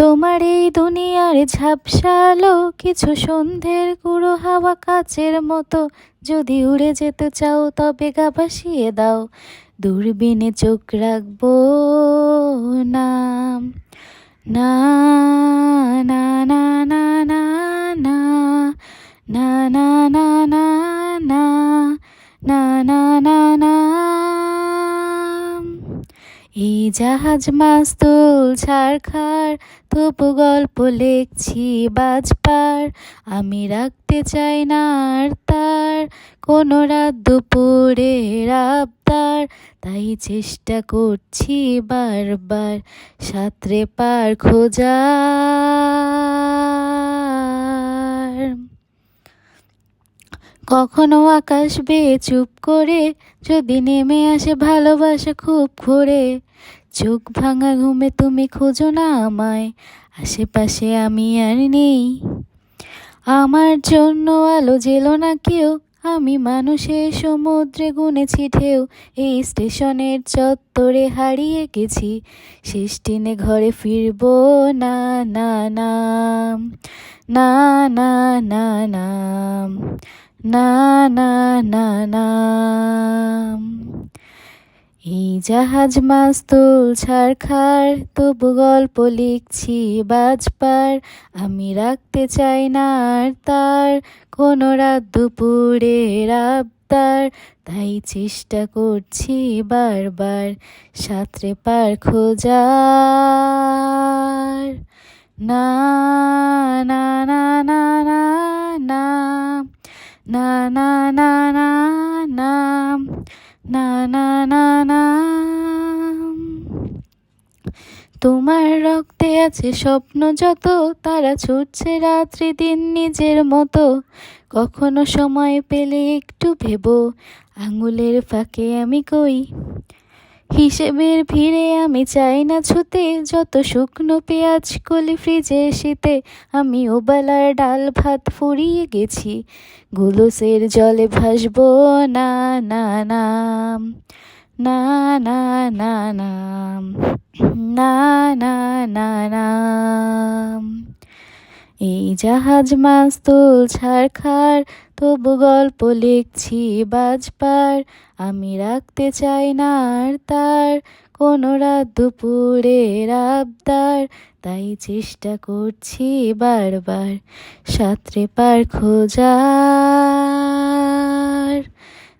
তোমার এই দুনিয়ার ঝাপসালো কিছু সন্ধ্যের গুঁড়ো হাওয়া কাচের মতো। যদি উড়ে যেতে চাও, তবে গা ভাসিয়ে দাও। দূরবীনে চোখ রাখব না না না না না না না না এই জাহাজ মাস্তুল ছাড়খার তবু গল্প লিখছি বাজপার আমি রাখতে চাই না আর তার, কোনো রাত দুপুরে আবদার। তাই চেষ্টা করছি বারবার, সাঁতরে পার খোঁজার। কখনো আকাশ বেয়ে চুপ করে, যদি নেমে আসে ভালোবাসা খুব ঘোরে চোখ ভাঙা ঘুমে তুমি খোঁজো না আমায়, আশেপাশে আমি আর নেই। আমার জন্য আলো জেলো না কেউ, আমি মানুষের সমুদ্রে গুনেছি ঢেউ। এই স্টেশনের চত্বরে হারিয়ে গেছি, শেষ টেনে ঘরে ফিরবো না না না না না না না। না না না না। এই জাহাজ মাস্তুল ছাড়খার তবু গল্প লিখছি বাজপার। আমি রাখতে চাই না আর তার, কোনো রাত দুপুরে আবদার। তাই চেষ্টা করছি বারবার, সাঁতরে পার খোঁজার। না না না তোমার রক্তে আছে স্বপ্ন যত, তারা ছুটছে রাত্রি দিন নিজের মতো। কখনো সময় পেলে একটু ভেবো, আঙুলের ফাঁকে আমি কই। হিসেবের ভিড়ে আমি চাই না ছুতে, যত শুকনো পেঁয়াজ কলি ফ্রিজে শীতে, আমি ওবেলার ডাল ভাত ফুরিয়ে গেছি, গুলোসের জলে ভাসবো না না না। না না না না না না না না। এই জাহাজ মাস্তুল ছাড়খার তবু গল্প লিখছি বাজপার। আমি রাখতে চাই না আর তার, কোনো রাত দুপুরে আবদার। তাই চেষ্টা করছি বারবার, সাঁতরে পার